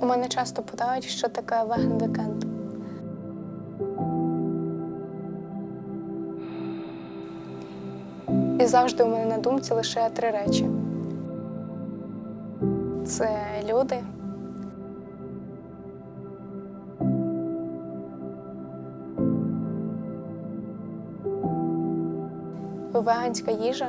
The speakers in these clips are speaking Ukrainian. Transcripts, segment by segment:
У мене часто питають, що таке веган вікенд. І завжди у мене на думці лише три речі: це люди, веганська їжа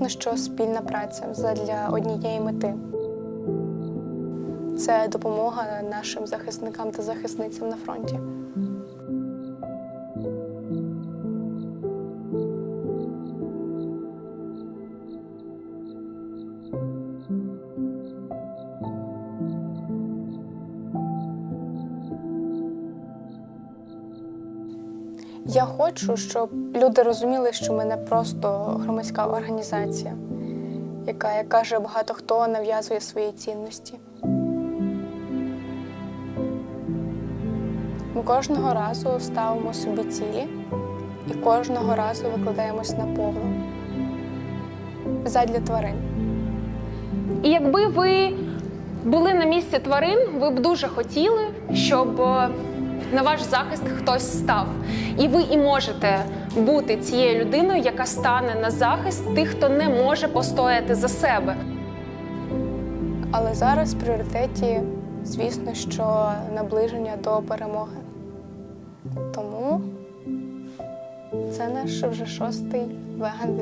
звісно, що спільна праця задля однієї мети. Це допомога нашим захисникам та захисницям на фронті. Я хочу, щоб люди розуміли, що ми не просто громадська організація, яка, як каже багато хто, нав'язує свої цінності. Ми кожного разу ставимо собі цілі і кожного разу викладаємось на повну задля тварин. І якби ви були на місці тварин, ви б дуже хотіли, щоб е, на ваш захист хтось став. І ви і можете бути цією людиною, яка стане на захист тих, хто не може постояти за себе. Але зараз в пріоритеті, звісно, що наближення до перемоги. Тому це наш вже шостий веган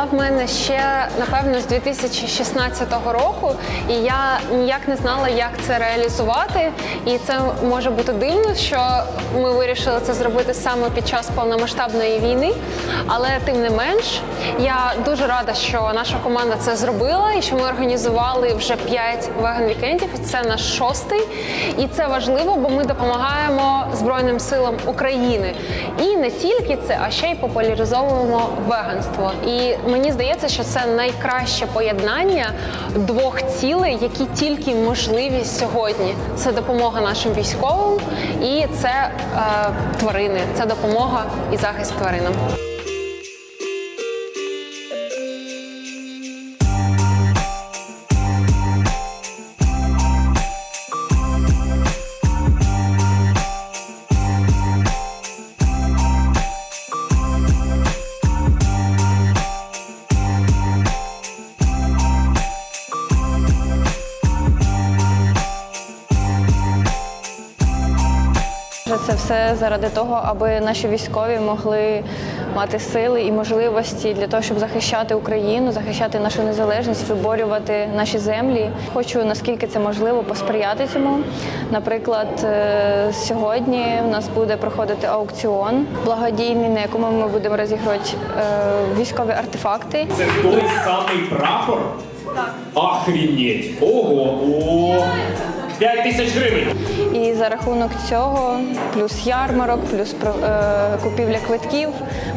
була в мене ще напевно з 2016 року, і я ніяк не знала, як це реалізувати. І це може бути дивно, що ми вирішили це зробити саме під час повномасштабної війни. Але тим не менш, я дуже рада, що наша команда це зробила, і що ми організували вже 5 веган вікендів. Це наш шостий, і це важливо, бо ми допомагаємо Збройним силам України. І не тільки це, а ще й популяризовуємо веганство. І мені здається, що це найкраще поєднання двох цілей, які тільки можливі сьогодні. Це допомога нашим військовим і це е, тварини, це допомога і захист тваринам. Це все заради того, аби наші військові могли мати сили і можливості для того, щоб захищати Україну, захищати нашу незалежність, виборювати наші землі. Хочу наскільки це можливо посприяти цьому. Наприклад, е, сьогодні в нас буде проходити аукціон благодійний, на якому ми будемо розігрувати е, військові артефакти. Це той самий прапор? Так. Охренеть! Ого! О! 5 тисяч гривень! І за рахунок цього, плюс ярмарок, плюс про- е, купівля квитків,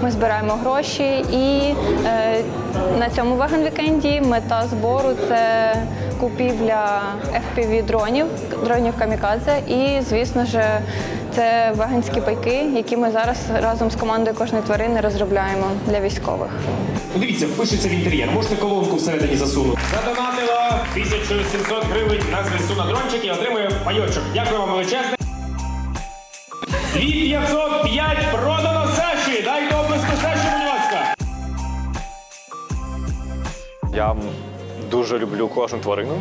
ми збираємо гроші. І е, на цьому веган вікенді мета збору це купівля FPV дронів, дронів камікадзе. І, звісно ж, це веганські пайки, які ми зараз разом з командою кожної тварини розробляємо для військових. Дивіться, впишеться в інтер'єр. Можете колонку всередині засунути. Задонатила 1700 гривень на ЗСУ на дрончик і отримує пайочок. Дякую вам величезне. 2505 продано Саші! Дайте оплеску Саші, будь ласка! Я дуже люблю кожну тварину.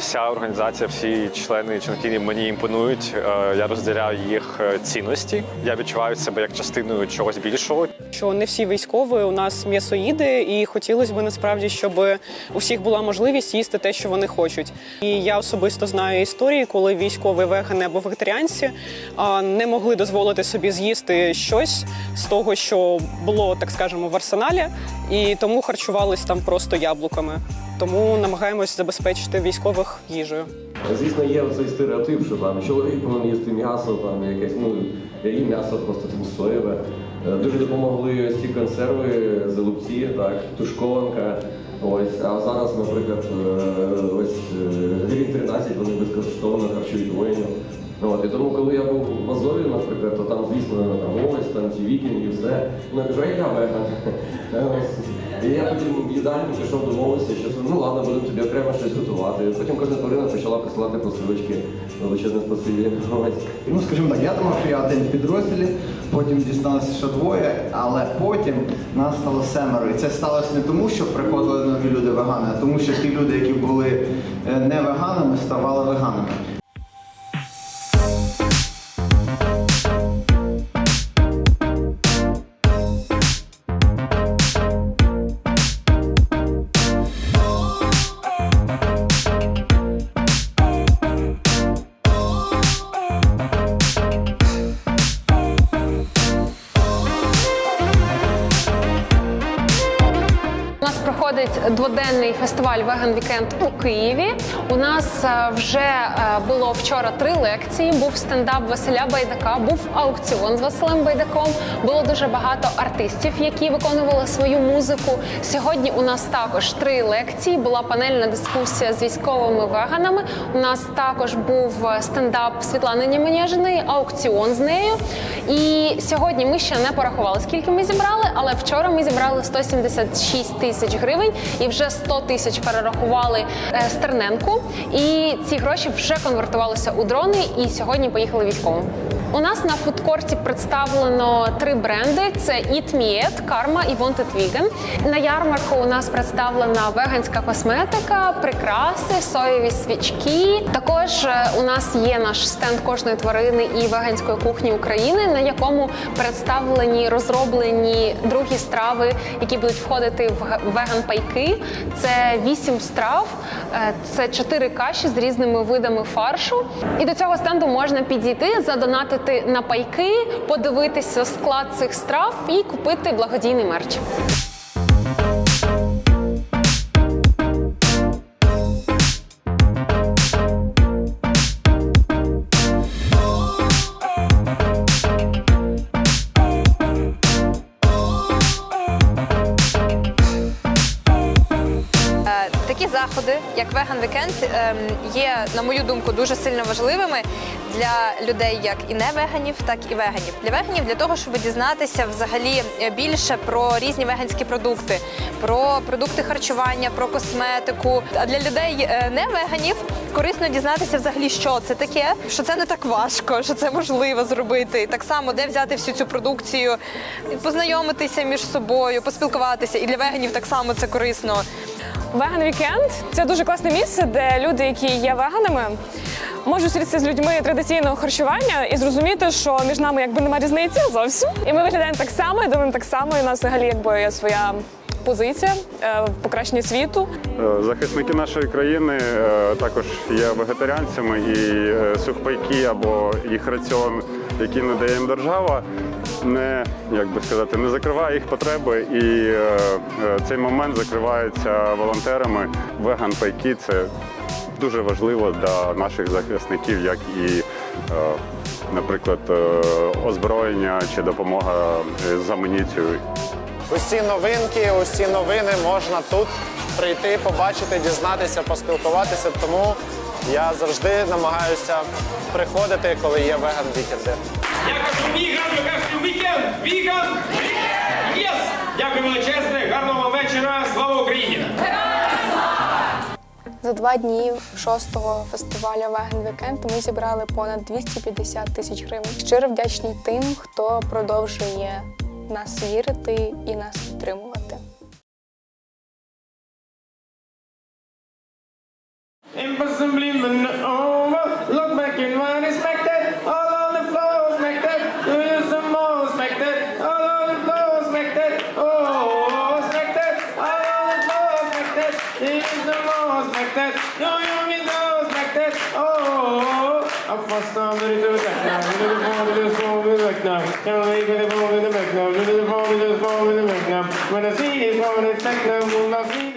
Вся організація, всі члени і членки мені імпонують. Е, Я розділяю їх е, цінності. Я відчуваю себе як частиною чогось більшого. що не всі військові у нас м'ясоїди, і хотілося б насправді, щоб у всіх була можливість їсти те, що вони хочуть. І я особисто знаю історії, коли військові вегани або вегетаріанці не могли дозволити собі з'їсти щось з того, що було, так скажемо, в арсеналі, і тому харчувались там просто яблуками. Тому намагаємось забезпечити військових їжею. Звісно, є оцей стереотип, що там чоловік повинен їсти м'ясо, там якесь, ну, і м'ясо просто там соєве. Е, Дуже допомогли ось ці консерви, залупці, так, тушкованка. Ось, а зараз, наприклад, е, ось е, Грін 13 вони безкоштовно харчують воїнів. От, і тому, коли я був в Азові, наприклад, то там, звісно, там ось там ці вікінги, все. Ну я кажу, а я веган. І я потім в їдальню пішов домовився, що ну ладно, будемо тобі окремо щось готувати. Потім кожна тварина почала присилати посилочки. Величезне спасибі. Ну, скажімо так, я думав, що я один в підрозділі, потім дізналося, що двоє, але потім нас стало семеро. І це сталося не тому, що приходили нові люди вегани, а тому, що ті люди, які були е, не веганами, ставали веганами. Дводенний фестиваль Vegan Weekend у Києві. У нас е, вже е, було вчора три лекції. Був стендап Василя Байдака, був аукціон з Василем Байдаком. Було дуже багато артистів, які виконували свою музику. Сьогодні у нас також три лекції. Була панельна дискусія з військовими веганами. У нас також був е, стендап Світлани Нєменєжиної, аукціон з нею. І сьогодні ми ще не порахували, скільки ми зібрали, але вчора ми зібрали 176 тисяч гривень і вже 100 тисяч перерахували е, Стерненку. І ці гроші вже конвертувалися у дрони. І сьогодні поїхали військовим. У нас на фудкорті представлено три бренди: це Eat Me It, Karma і Wanted Vegan. На ярмарку у нас представлена веганська косметика, прикраси, соєві свічки. Також е, у нас є наш стенд кожної тварини і веганської кухні України, на якому представлені розроблені другі страви, які будуть входити в г- веган. Це вісім страв, е, це чотири каші з різними видами фаршу. І до цього стенду можна підійти, задонатити на пайки, подивитися склад цих страв і купити благодійний мерч. Є, на мою думку, дуже сильно важливими для людей, як і не веганів, так і веганів. Для веганів для того, щоб дізнатися взагалі е, більше про різні веганські продукти, про продукти харчування, про косметику. А для людей е, не веганів корисно дізнатися взагалі, що це таке, що це не так важко, що це можливо зробити. І так само, де взяти всю цю продукцію, познайомитися між собою, поспілкуватися. І для веганів так само це корисно. Веган Вікенд це дуже класне місце, де люди, які є веганами, можуть зустрітися з людьми традиційного харчування і зрозуміти, що між нами якби немає різниці зовсім. І ми виглядаємо так само, і думаємо так само. І у нас взагалі якби є своя позиція е, в покращенні світу. Е, Захисники нашої країни е, також є вегетаріанцями і сухпайки або їх раціон, який надає їм держава, не як би сказати, не закриває їх потреби, і цей момент закривається волонтерами. Веган пайки це дуже важливо для наших захисників, як і, наприклад, озброєння чи допомога з амуніцією. Усі новинки, усі новини можна тут прийти, побачити, дізнатися, поспілкуватися. Тому я завжди намагаюся приходити, коли є веган вікенди. Я кажу віган, ви кажете вікенд! Віган! Єс! Дякую величезне, гарного вам вечора, слава Україні! За два дні шостого фестивалю Vegan Weekend ми зібрали понад 250 тисяч гривень. Щиро вдячні тим, хто продовжує нас вірити і нас підтримувати. Abbas'tan Dönüş'e bekler. Dönüş'e bağlıdır, bağlıdır bekler. Kanayık'e bağlıdır bekler. Dönüş'e bağlıdır, bağlıdır bekler. Ve nasıl bağlıdır, tekler, bu nasıl